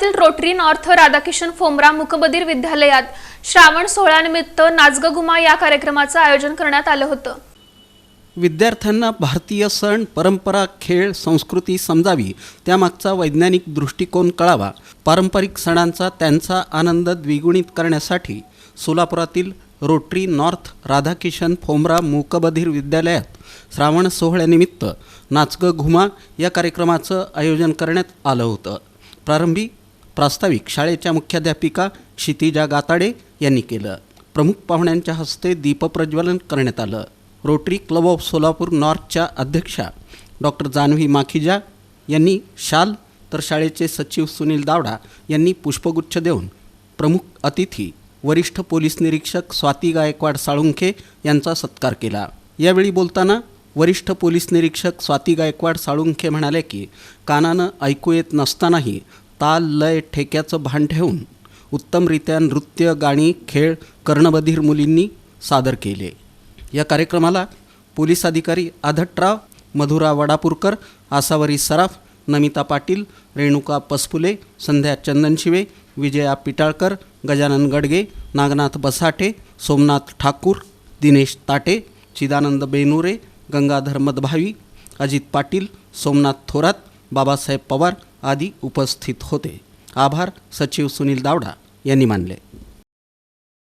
शहरातील rotary north Radhakishan फोमरा मुकबधीर विद्यालयात श्रावण सोहळ्यानिमित्त नाचगगुमा या कार्यक्रमाचं आयोजन करण्यात आलं होतं. विद्यार्थ्यांना भारतीय सण परंपरा खेळ संस्कृती समजावी त्यामागचा वैज्ञानिक दृष्टिकोन कळावा पारंपरिक सणांचा त्यांचा आनंद द्विगुणित करण्यासाठी सोलापुरातील रोटरी नॉर्थ राधाकिशन फोमरा मूकबधीर विद्यालयात श्रावण सोहळ्यानिमित्त नाचगं घुमा या कार्यक्रमाचं आयोजन करण्यात आलं होतं. प्रारंभी प्रास्ताविक शाळेच्या मुख्याध्यापिका क्षितिजा गाताडे यांनी केलं. प्रमुख पाहुण्यांच्या हस्ते दीपप्रज्वलन करण्यात आलं. रोटरी क्लब ऑफ सोलापूर नॉर्थच्या अध्यक्षा डॉक्टर जान्हवी माखिजा यांनी शाल तर शाळेचे सचिव सुनील दावडा यांनी पुष्पगुच्छ देऊन प्रमुख अतिथी वरिष्ठ पोलीस निरीक्षक स्वाती गायकवाड साळुंखे यांचा सत्कार केला. यावेळी बोलताना वरिष्ठ पोलीस निरीक्षक स्वाती गायकवाड साळुंखे म्हणाले की कानानं ऐकू येत नसतानाही ताल लय ठेक्याचं भान ठेवून उत्तमरित्या नृत्य गाणी खेळ कर्णबधीर मुलींनी सादर केले. या कार्यक्रमाला पोलीस अधिकारी आधटराव मधुरा वडापूरकर आसावरी सराफ नमिता पाटील रेणुका पसफुले संध्या चंदनशिवे विजया पिटाळकर गजानन गडगे नागनाथ बसाटे सोमनाथ ठाकूर दिनेश ताटे चिदानंद बेनुरे गंगाधर मदभावी अजित पाटील सोमनाथ थोरात बाबासाहेब पवार आदी उपस्थित होते. आभार सचिव सुनील दावडा यांनी मानले.